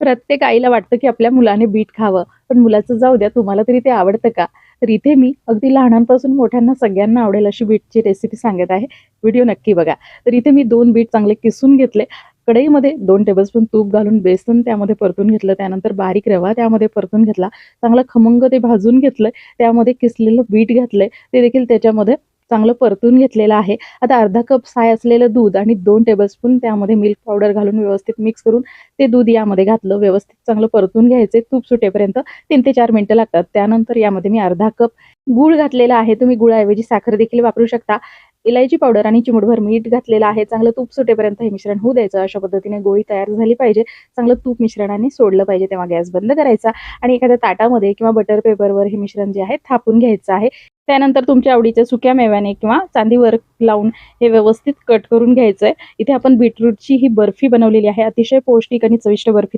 प्रत्येक आईला वाटतं की आपल्या मुलाने बीट खावं. पण मुलाचं जाऊ द्या तुम्हाला तरी ते आवडतं का? तर इथे मी अगदी लहानांपासून मोठ्यांना सगळ्यांना आवडेल अशी बीटची रेसिपी सांगत आहे. व्हिडिओ नक्की बघा. तर इथे मी दोन बीट चांगले किसून घेतले. कढईमध्ये दोन टेबलस्पून तूप घालून बेसन त्यामध्ये परतून घेतलं. त्यानंतर बारीक रवा त्यामध्ये परतून घेतला. चांगला खमंग ते भाजून घेतलंय. त्यामध्ये किसलेलं बीट घातलंय. ते देखील त्याच्यामध्ये चांगलं परतून घेतलेलं आहे. आता अर्धा कप साय असलेलं दूध आणि दोन टेबलस्पून त्यामध्ये मिल्क पावडर घालून व्यवस्थित मिक्स करून ते दूध यामध्ये घातलं. व्यवस्थित चांगलं परतून घ्यायचे. तूप सुटेपर्यंत तीन ते चार मिनिटं लागतात. त्यानंतर यामध्ये मी अर्धा कप गूळ घातलेला आहे. तुम्ही गुळाऐवजी साखर देखील वापरू शकता. इलायची पावडर आणि चिमूटभर मीठ घातलेलं आहे. चांगलं तूप सुटेपर्यंत हे मिश्रण होऊ द्यायचं. अशा पद्धतीने गोळी तयार झाली पाहिजे. चांगलं तूप मिश्रणाने सोडलं पाहिजे. तेव्हा गॅस बंद करायचा आणि एखाद्या ताटामध्ये किंवा बटर पेपरवर हे मिश्रण जे आहे थापून घ्यायचं आहे. त्यानंतर तुमच्या आवडीच्या सुक्या मेव्याने किंवा चांदीवर लावून हे व्यवस्थित कट करून घ्यायचं आहे इथे आपण बीटरूटची ही बर्फी बनवलेली आहे. अतिशय पौष्टिक आणि चविष्ट बर्फी